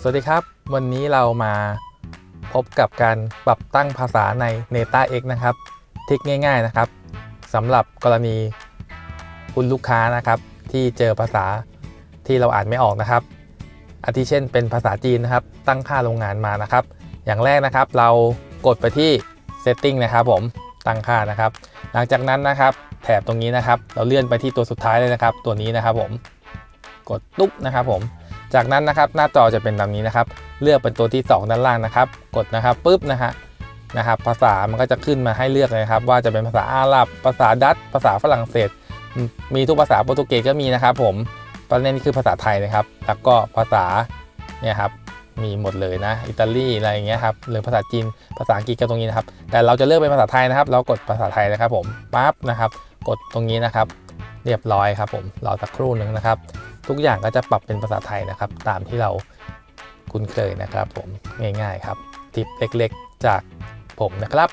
สวัสดีครับ วันนี้เรามาพบกับการปรับตั้งภาษาใน Neta X นะครับทิกง่าย ๆนะครับสำหรับกรณีคุณลูกค้านะครับ ที่เจอภาษาที่เราอ่านไม่ออกนะครับ อาทิเช่นเป็นภาษาจีนนะครับ ตั้งค่าโรงงานมานะครับ อย่างแรกนะครับเรากดไปที่ Setting นะครับผมตั้งค่านะครับ หลังจากนั้นนะครับ แถบตรงนี้นะครับ เราเลื่อนไปที่ตัวสุดท้ายเลยนะครับ ตัวนี้นะครับผมกดตุ๊บนะครับผม จากนั้นนะครับหน้าจอจะเป็นแบบนี้นะครับ เลือกเป็นตัวที่ 2 ด้านล่างนะครับ กดนะครับปุ๊บนะฮะนะครับภาษามันก็จะขึ้นมาให้เลือกเลยนะครับ ว่าจะเป็นภาษาอาหรับ ภาษาดัตภาษาฝรั่งเศส มีทุกภาษาโปรตุเกสก็มีนะครับ ผมประเด็นนี้คือภาษาไทยนะครับ แล้วก็ภาษาเนี่ยครับมีหมดเลยนะ อิตาลีอะไรอย่างเงี้ยครับหรือภาษาจีนภาษาอังกฤษก็ตรงนี้นะครับ แต่เราจะเลือกเป็นภาษาไทยนะครับ เรากดภาษาไทยนะครับ ผมปั๊บนะครับ กดตรงนี้นะครับ เรียบร้อยครับผมรอสักครู่หนึ่งนะครับ ทุกอย่างก็จะปรับเป็นภาษาไทยนะครับ ตามที่เราคุ้นเคยนะครับ ผมง่ายๆครับทิปเล็กๆจากผมนะครับ